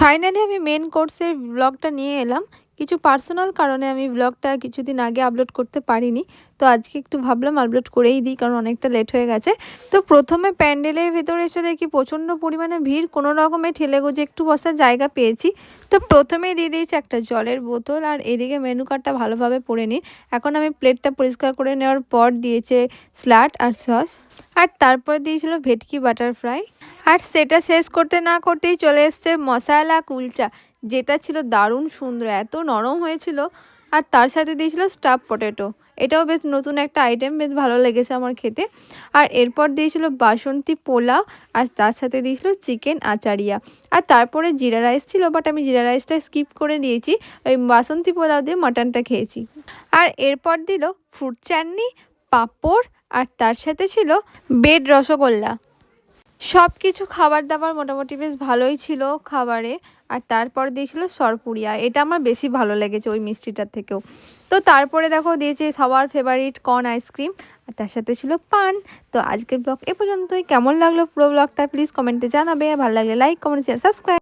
Finally আমি main কোর্সের ব্লগটা নিয়ে এলাম। কিছু পার্সোনাল কারণে আমি ব্লগটা কিছুদিন আগে আপলোড করতে পারিনি। তো আজকে একটু ভাবলাম আপলোড করেই দিই, কারণ অনেকটা লেট হয়ে গেছে। তো প্রথমে প্যান্ডেলের ভেতরে এসে দেখি প্রচণ্ড পরিমাণে ভিড়। কোনো রকমে ঠেলে গুজে একটু বসার জায়গা পেয়েছি। তো প্রথমেই দিয়ে দিয়েছি একটা জলের বোতল, আর এদিকে মেনু কার্ডটা ভালোভাবে পরে নিই এখন আমি প্লেটটা পরিষ্কার করে নেওয়ার পর দিয়েছে স্লাট আর সস আর তারপর দিয়েছিল ভেটকি বাটার ফ্রাই। আর সেটা শেষ করতে না করতেই চলে এসছে মশালা কুলচা, যেটা ছিল দারুণ সুন্দর, এত নরম হয়েছিল। আর তার সাথে দিয়েছিল স্টাফ পটেটো এটাও বেশ নতুন একটা আইটেম বেশ ভালো লেগেছে আমার খেতে। আর এরপর দিয়েছিল বাসন্তী পোলাও, আর তার সাথে দিয়েছিল চিকেন আচারিয়া। আর তারপরে জিরা রাইস ছিল বাট আমি জিরা রাইসটা স্কিপ করে দিয়েছি, ওই বাসন্তী পোলাও দিয়ে মাটনটা খেয়েছি। আর এরপর দিল ফ্রুট চাটনি, পাঁপড় আর তার সাথে ছিল বেড রসগোল্লা। সব কিছু খাবার দাবার মোটামুটি বেশ ভালোই ছিল খাবারে। আর তারপর দিয়েছিল সরপুরিয়া এটা আমার বেশি ভালো লেগেছে ওই মিষ্টিটার থেকেও। তো তারপরে দেখো দিয়েছে সবার ফেভারিট কর্ন আইসক্রিম আর তার সাথে ছিল পান। তো আজকের ব্লগ এ পর্যন্তই। কেমন লাগল পুরো ব্লগটা প্লিজ কমেন্টে জানাবে। আর ভালো লাগলে লাইক কমেন্ট শেয়ার সাবস্ক্রাইব